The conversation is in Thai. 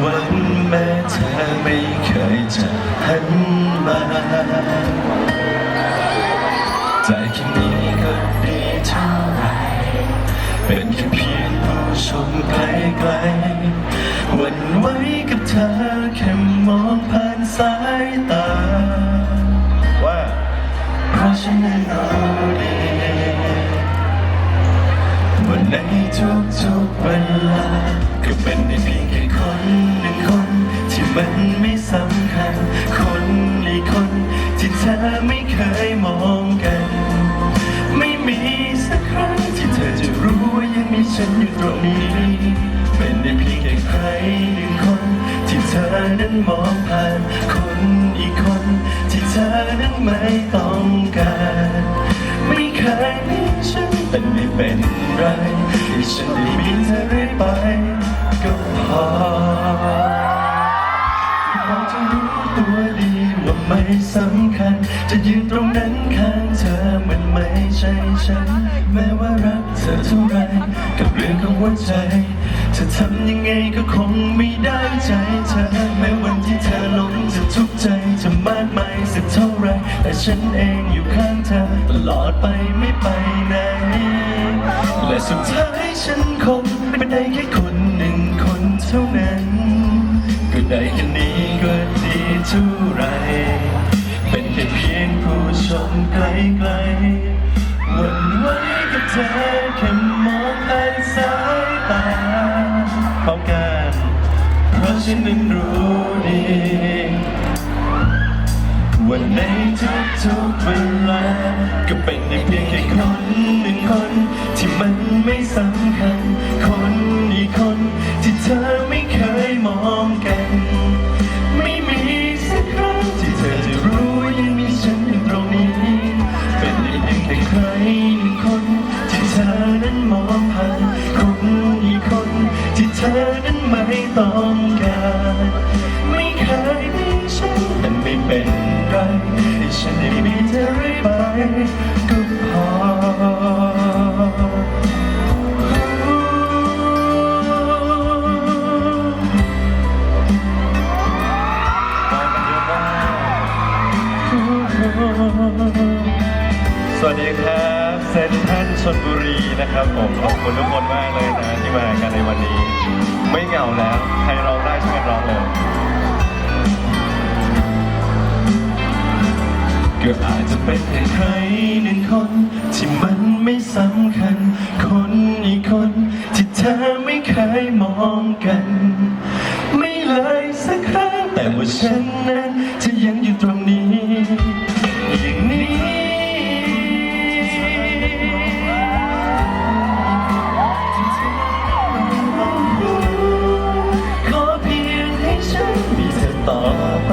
วันแม้เธอไม่เคยจะหันมาใจแค่นี้ก็ดีเท่าไหรเป็นแค่เพียงผู้ชมไกลๆวันไว้กับเธอแค่มองผ่านสายตา ว่าเพราะฉันนั้นรู้ดีว่าในทุกๆเวล มันไม่สำคัญ คนอีกคนที่เธอไม่เคยมองกัน ไม่มีสักครั้งที่เธอจะรู้ว่ายังมีฉันอยู่ตรงนี้เป็นได้เพียงแค่ใครหนึ่งคน ที่เธอนั้นมองผ่าน คนอีกคน ที่เธอนั้นไม่ต้องการ ไม่เคยมีฉันแต่ไม่เป็นไรที่ฉันได้มีเธอเรื่อยไปก็พอ ไม่สำคัญ จะยืนตรงนั้นข้างเธอมันไม่ใช่ฉัน แม้ว่ารักเธอเท่าไรกับเรื่องของหัวใจจะทำยังไงก็คงไม่ได้ใจเธอ แม้วันที่เธอหลงจะทุกข์ใจจะมากมายสักเท่าไร แต่ฉันเองอยู่ข้างเธอ ตลอดไปไม่ไปไหน และสุดท้ายฉันคงเป็นได้แค่คนหนึ่งคนเท่านั้น ก็ได้แค่นี้ เท่าไรเป็นแค่เพียงผู้ชมไกลๆหวันไว้กับเธอแค่มองผ่านสายตาพร้อมกันเพราะฉันนั้นรู้ดีวันในทุกๆเวลา ก็เป็นได้เพียงแค่คนหนึ่งคนที่มันไม่สำคัญ ก็พอสวัสดีครับเซนทรันชนบุรีนะครับผมขอบคุณทุกคนมากเลยนะที่มากันในวันนี้ ไม่เหงาแล้ว ก็อาจจะเป็นแค่ใครหนึ่งคน ที่มันไม่สำคัญ คนอีกคน ที่เธอไม่เคยมองกัน ไม่เลยสักครั้งแต่ว่าฉันนั้นจะยังอยู่ตรงนี้อย่างนี้ขอเพียงให้ฉันมีเธอต่อไป